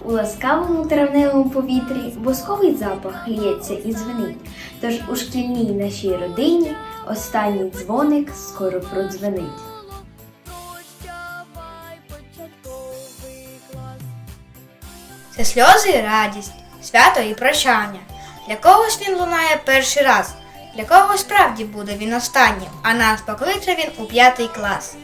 У ласкавому травневому повітрі босковий запах лється і дзвенить. Тож у шкільній нашій родині останній дзвоник скоро продзвенить. Це сльози і радість, свято і прощання. Для когось він лунає перший раз, для когось справді буде він останнім, а нас покличе він у п'ятий клас.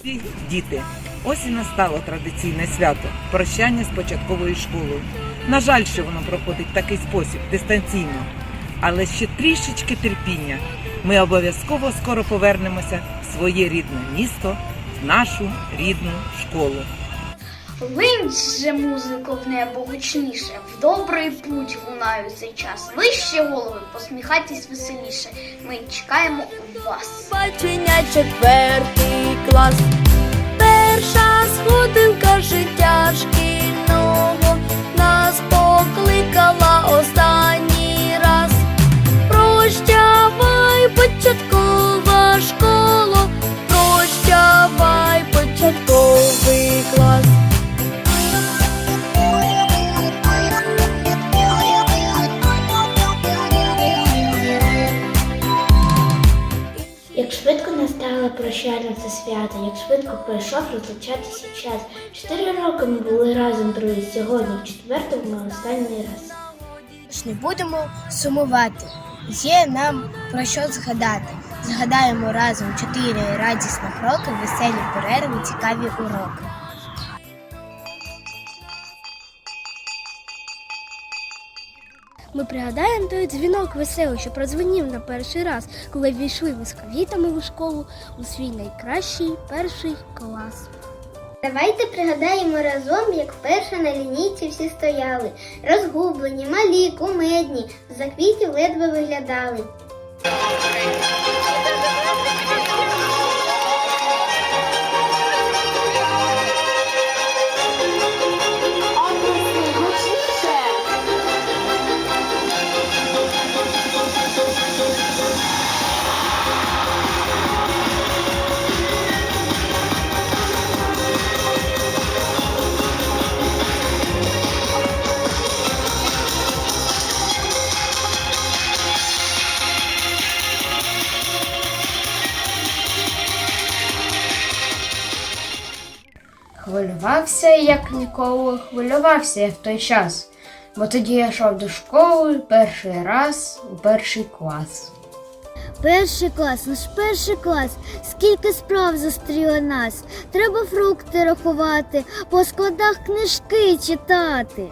Всі діти, ось і настало традиційне свято прощання з початковою школою. На жаль, що воно проходить в такий спосіб дистанційно, але ще трішечки терпіння. Ми обов'язково скоро повернемося в своє рідне місто, в нашу рідну школу. Линь же музику в небо гучніше, в добрий путь лунаю цей час. Вище голови, посміхайтесь веселіше. Ми чекаємо вас. Бачення четвертий клас. Перша сходинка життя прощальне це свято, як швидко пройшов розлучатися час. Чотири роки ми були разом, друзі. Сьогодні, в четвертому, останній раз. Ж не будемо сумувати. Є нам про що згадати. Згадаємо разом чотири радісних роки, веселі перерви, цікаві уроки. Ми пригадаємо той дзвінок веселий, що продзвонів на перший раз, коли війшли ми з квітами у школу у свій найкращий перший клас. Давайте пригадаємо разом, як вперше на лінійці всі стояли. Розгублені, малі, кумедні, за квітів ледве виглядали. Хвилювався, як ніколи, хвилювався я в той час, бо тоді я йшов до школи перший раз у перший клас. Перший клас, наш перший клас. Скільки справ зустріло нас. Треба фрукти рахувати, по складах книжки читати.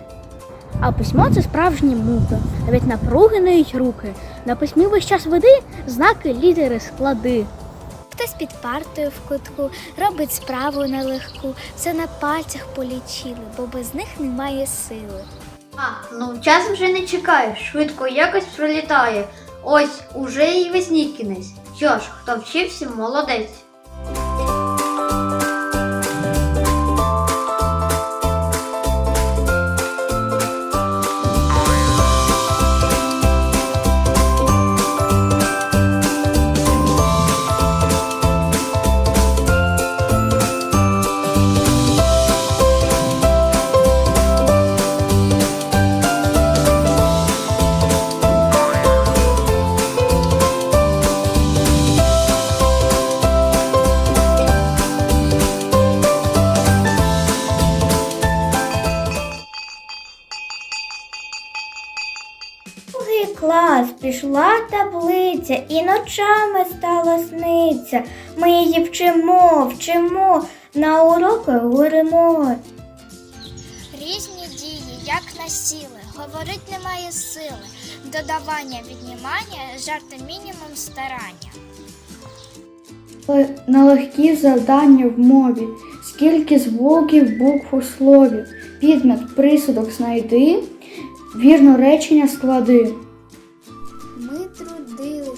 А письмо це справжні муки. Навіть напруги нають руки. На письмі весь час веди знаки, літери, склади. Хтось під партою в кутку робить справу нелегку, все на пальцях полічили, бо без них немає сили. А, ну час вже не чекає, швидко якось пролітає. Ось уже і весні кінець. Що ж, хто вчився, молодець. Клас пішла таблиця і ночами стала сниться. Ми її вчимо, вчимо, на уроки говоримо. Різні дії, як на сіли, говорить немає сили, додавання, віднімання, жарти мінімум старання. На легкі завдання в мові, скільки звуків, букв у слові, підмет, присудок знайди, вірно речення склади.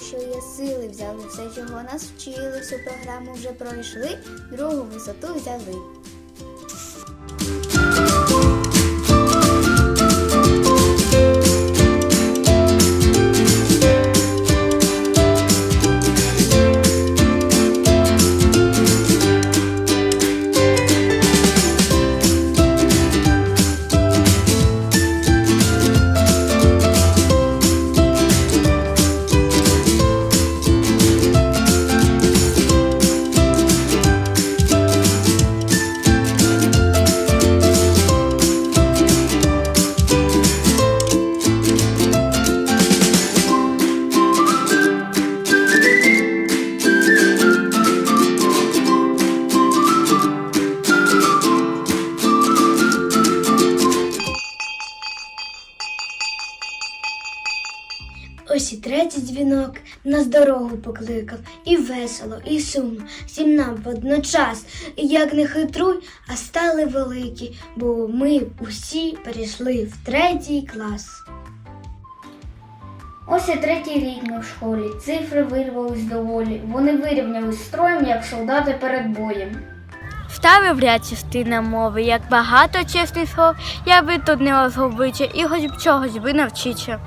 Що є сили, взяли все, чого нас вчили, всю програму вже пройшли, другу висоту взяли. Дзвінок нас дорогу покликав, і весело, і сумно, всім нам водночас. І як не хитруй, а стали великі, бо ми усі перейшли в третій клас. Ось і третій рік ми в школі. Цифри вирвались доволі. Вони вирівнялись строєм, як солдати перед боєм. Вставив ряд частина мови, як багато чесних слов, я би тут не розгубича і хоч б чогось би навчича.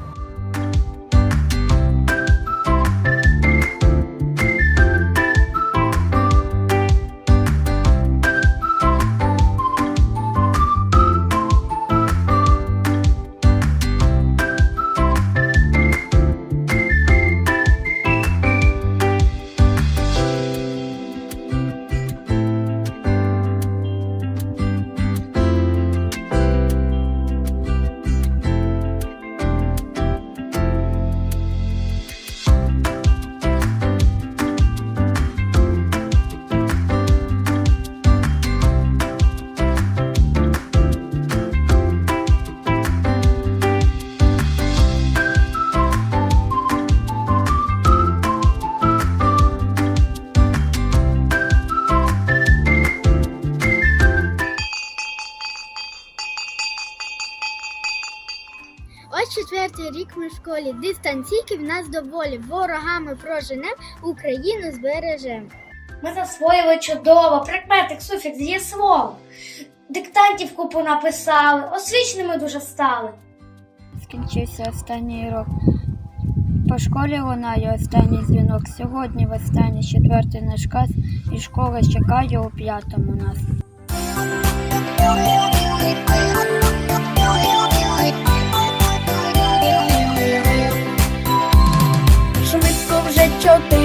Школі. Дистанційки в нас доволі. Ворогами проженем, Україну збережем. Ми засвоїли чудово, прикметик, суфікс, дієслово. Диктантів купу написали, освічними дуже стали. Скінчився останній рок. По школі лунає останній дзвінок. Сьогодні в останній четвертий наш клас і школа чекає у п'ятому нас.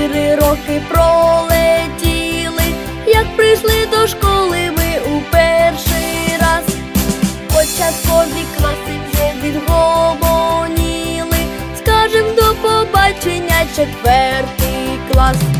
Чотири роки пролетіли, як прийшли до школи ми у перший раз. Початкові класи вже відгомоніли, скажем до побачення четвертий клас.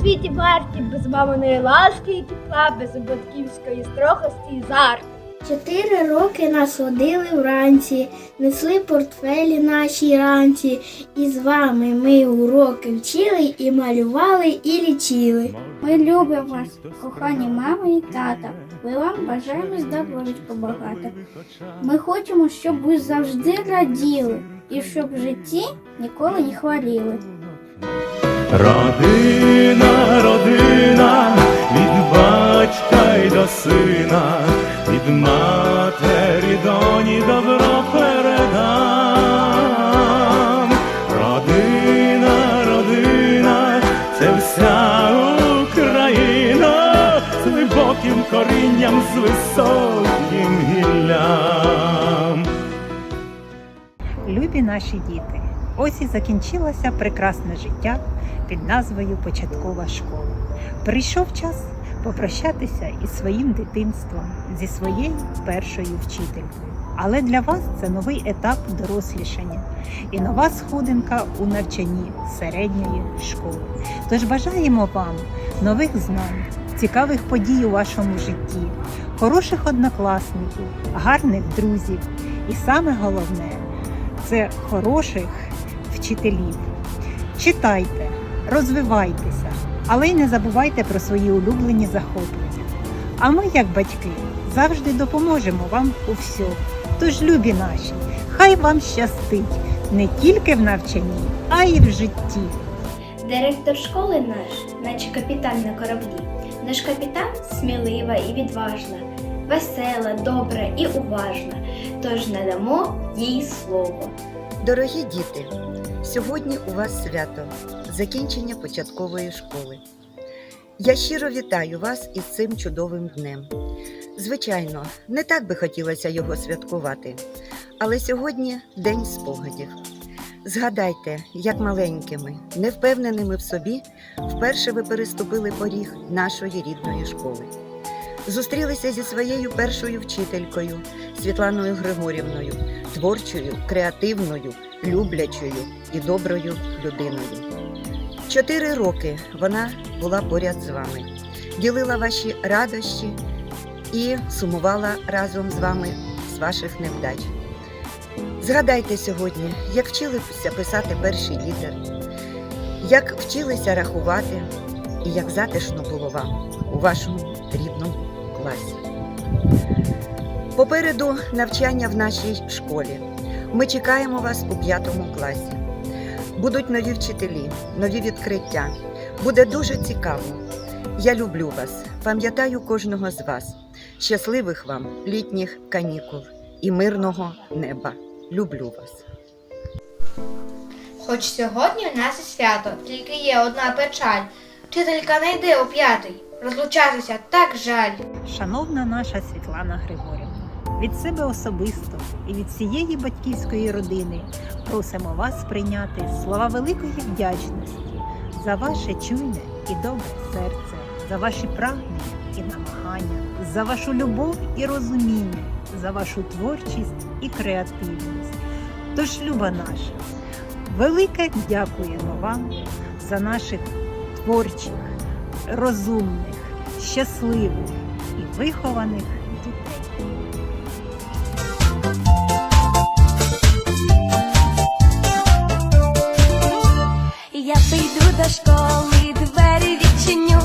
Світі варті, без маминої ласки і тепла, без батьківської строгості і зар. Чотири роки нас водили вранці, несли портфелі наші ранці, і з вами ми уроки вчили і малювали, і лічили. Ми любимо вас, кохані мама і тата. Ми вам бажаємо здоров'ячка багато. Ми хочемо, щоб ви завжди раділи і щоб в житті ніколи не хворіли. Родина, родина, від батька й до сина, від матері доні добро передам. Родина, родина, це вся Україна з глибоким корінням, з високим гіллям. Любі наші діти, ось і закінчилося прекрасне життя під назвою Початкова школа. Прийшов час попрощатися із своїм дитинством, зі своєю першою вчителькою. Але для вас це новий етап дорослішання і нова сходинка у навчанні середньої школи. Тож бажаємо вам нових знань, цікавих подій у вашому житті, хороших однокласників, гарних друзів і саме головне це хороших вчителів. Читайте, розвивайтеся, але й не забувайте про свої улюблені захоплення. А ми, як батьки, завжди допоможемо вам у всьому. Тож, любі наші, хай вам щастить не тільки в навчанні, а й в житті. Директор школи наш, наче капітан на кораблі. Наш капітан смілива і відважна, весела, добра і уважна. Тож надамо їй слово. Дорогі діти, сьогодні у вас свято закінчення початкової школи. Я щиро вітаю вас із цим чудовим днем. Звичайно, не так би хотілося його святкувати, але сьогодні день спогадів. Згадайте, як маленькими, невпевненими в собі, вперше ви переступили поріг нашої рідної школи. Зустрілися зі своєю першою вчителькою Світланою Григорівною, творчою, креативною, люблячою і доброю людиною. Чотири роки вона була поряд з вами, ділила ваші радощі і сумувала разом з вами з ваших невдач. Згадайте сьогодні, як вчилися писати перший літер, як вчилися рахувати і як затишно було вам у вашому рідному класі. Попереду навчання в нашій школі. Ми чекаємо вас у п'ятому класі. Будуть нові вчителі, нові відкриття. Буде дуже цікаво. Я люблю вас, пам'ятаю кожного з вас. Щасливих вам літніх канікул і мирного неба. Люблю вас. Хоч сьогодні у нас і свято, тільки є одна печаль. Вчителька не йде у п'ятий. Розлучатися так жаль. Шановна наша Світлана Григорівна, від себе особисто і від всієї батьківської родини просимо вас прийняти слова великої вдячності за ваше чуйне і добре серце, за ваші прагнення і намагання, за вашу любов і розуміння, за вашу творчість і креативність. Тож, люба наша, велике дякуємо вам за наших творчих, розумних, щасливих і вихованих школи, двері відчиню,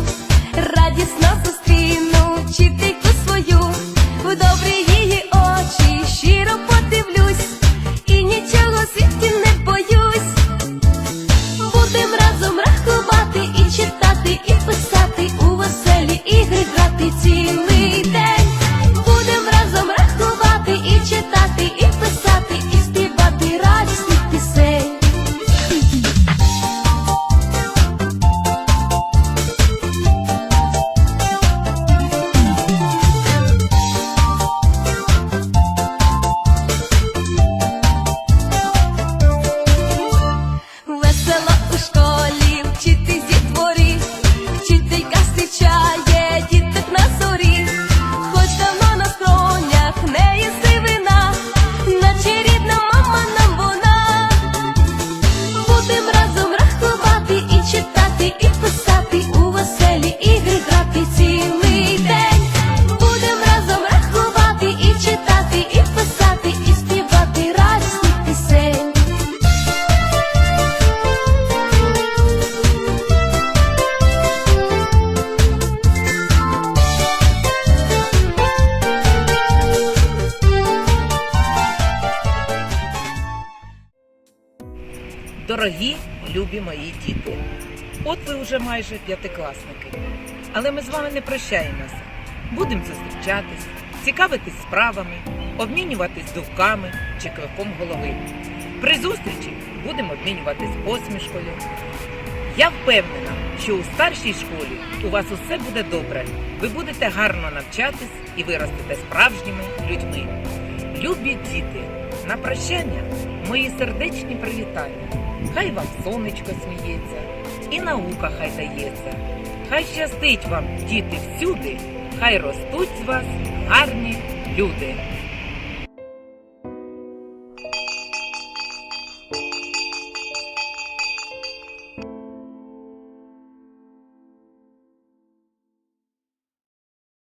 Дорогі, любі мої діти, от ви вже майже п'ятикласники. Але ми з вами не прощаємося. Будемо зустрічатись, цікавитись справами, обмінюватись думками чи кивком голови. При зустрічі будемо обмінюватись посмішкою. Я впевнена, що у старшій школі у вас усе буде добре. Ви будете гарно навчатись і виростете справжніми людьми. Любі діти, на прощання мої сердечні привітання. Хай вам сонечко сміється, і наука хай дається. Хай щастить вам, діти, всюди, хай ростуть з вас гарні люди.